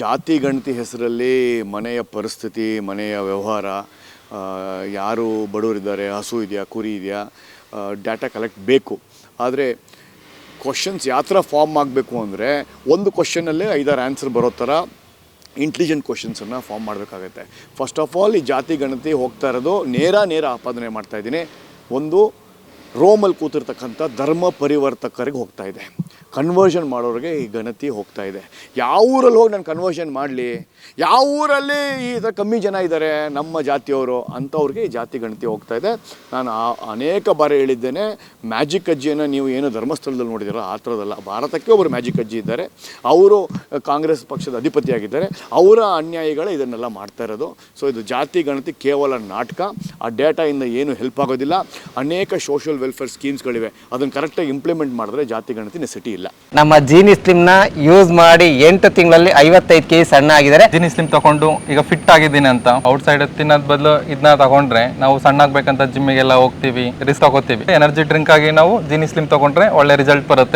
ಜಾತಿ ಗಣತಿ ಹೆಸರಲ್ಲಿ ಮನೆಯ ಪರಿಸ್ಥಿತಿ, ಮನೆಯ ವ್ಯವಹಾರ ಯಾರು ಬಡವರಿದ್ದಾರೆ, ಹಸು ಇದೆಯಾ, ಕುರಿ ಇದೆಯಾ ಡಾಟಾ ಕಲೆಕ್ಟ್ ಬೇಕು. ಆದರೆ ಕ್ವಶನ್ಸ್ ಯಾವ ಫಾರ್ಮ್ ಆಗಬೇಕು ಅಂದರೆ ಒಂದು ಕ್ವಶನಲ್ಲೇ ಐದಾರು ಆನ್ಸರ್ ಬರೋ ಥರ ಇಂಟೆಲಿಜೆಂಟ್ ಕ್ವಶನ್ಸನ್ನು ಫಾರ್ಮ್ ಮಾಡಬೇಕಾಗತ್ತೆ. ಫಸ್ಟ್ ಆಫ್ ಆಲ್ ಈ ಜಾತಿ ಗಣತಿ ಹೋಗ್ತಾ ಇರೋದು ನೇರ ನೇರ ಆಪಾದನೆ ಮಾಡ್ತಾ ಇದ್ದೀನಿ. ಒಂದು ರೋಮಲ್ಲಿ ಕೂತಿರ್ತಕ್ಕಂಥ ಧರ್ಮ ಪರಿವರ್ತಕರಿಗೆ ಹೋಗ್ತಾ ಇದೆ. ಕನ್ವರ್ಷನ್ ಮಾಡೋರಿಗೆ ಈ ಗಣತಿ ಹೋಗ್ತಾ ಇದೆ. ಯಾವ ಊರಲ್ಲಿ ಹೋಗಿ ನಾನು ಕನ್ವರ್ಷನ್ ಮಾಡಲಿ? ಯಾವ ಊರಲ್ಲಿ ಈ ಥರ ಕಮ್ಮಿ ಜನ ಇದ್ದಾರೆ? ನಮ್ಮ ಜಾತಿಯವರು ಅಂಥವ್ರಿಗೆ ಈ ಜಾತಿ ಗಣತಿ ಹೋಗ್ತಾ ಇದೆ. ನಾನು ಅನೇಕ ಬಾರಿ ಹೇಳಿದ್ದೇನೆ, ಮ್ಯಾಜಿಕ್ ಅಜ್ಜಿಯನ್ನು ನೀವು ಏನು ಧರ್ಮಸ್ಥಳದಲ್ಲಿ ನೋಡಿದಿರೋ ಆ ಥರದಲ್ಲ ಭಾರತಕ್ಕೆ ಒಬ್ಬರು ಮ್ಯಾಜಿಕ್ ಅಜ್ಜಿ ಇದ್ದಾರೆ. ಅವರು ಕಾಂಗ್ರೆಸ್ ಪಕ್ಷದ ಅಧಿಪತಿಯಾಗಿದ್ದಾರೆ. ಅವರ ಅನ್ಯಾಯಿಗಳೇ ಇದನ್ನೆಲ್ಲ ಮಾಡ್ತಾ ಇರೋದು. ಸೊ ಇದು ಜಾತಿ ಗಣತಿ ಕೇವಲ ನಾಟಕ. ಆ ಡೇಟಾಯಿಂದ ಏನು ಹೆಲ್ಪ್ ಆಗೋದಿಲ್ಲ. ಅನೇಕ ಸೋಷಿಯಲ್ ವೆಲ್ಫೇರ್ ಸ್ಕೀಮ್ಸ್ಗಳಿವೆ ಅದನ್ನು ಕರೆಕ್ಟಾಗಿ ಇಂಪ್ಲಿಮೆಂಟ್ ಮಾಡಿದ್ರೆ ಜಾತಿ ಗಣತಿ ನೆಸಿಟಿ ಇಲ್ಲ. ನಮ್ಮ ಜೀನಿ ಸ್ಲಿಮ್ನ ಯೂಸ್ ಮಾಡಿ ಎಂಟು ತಿಂಗಳಲ್ಲಿ ಐವತ್ತೈದು ಕೆ ಜಿ ಸಣ್ಣ ಆಗಿದ್ದಾರೆ. ಜೀನಿ ಸ್ಲಿಮ್ ತಗೊಂಡು ಈಗ ಫಿಟ್ ಆಗಿದ್ದೀನಿ ಅಂತ. ಔಟ್ ಸೈಡ್ ತಿನ್ನೋದ್ ಬದಲು ಇದನ್ನ ತಗೊಂಡ್ರೆ ನಾವು ಸಣ್ಣ ಆಗ್ಬೇಕಂತ ಜಿಮ್ಮಿಗೆಲ್ಲ ಹೋಗ್ತೀವಿ ರಿಸ್ಕ್ ತಗೋತೀವಿ. ಎನರ್ಜಿ ಡ್ರಿಂಕ್ ಆಗಿ ನಾವು ಜೀನಿ ಸ್ಲಿಮ್ ತಗೊಂಡ್ರೆ ಒಳ್ಳೆ ರಿಸಲ್ಟ್ ಬರುತ್ತೆ.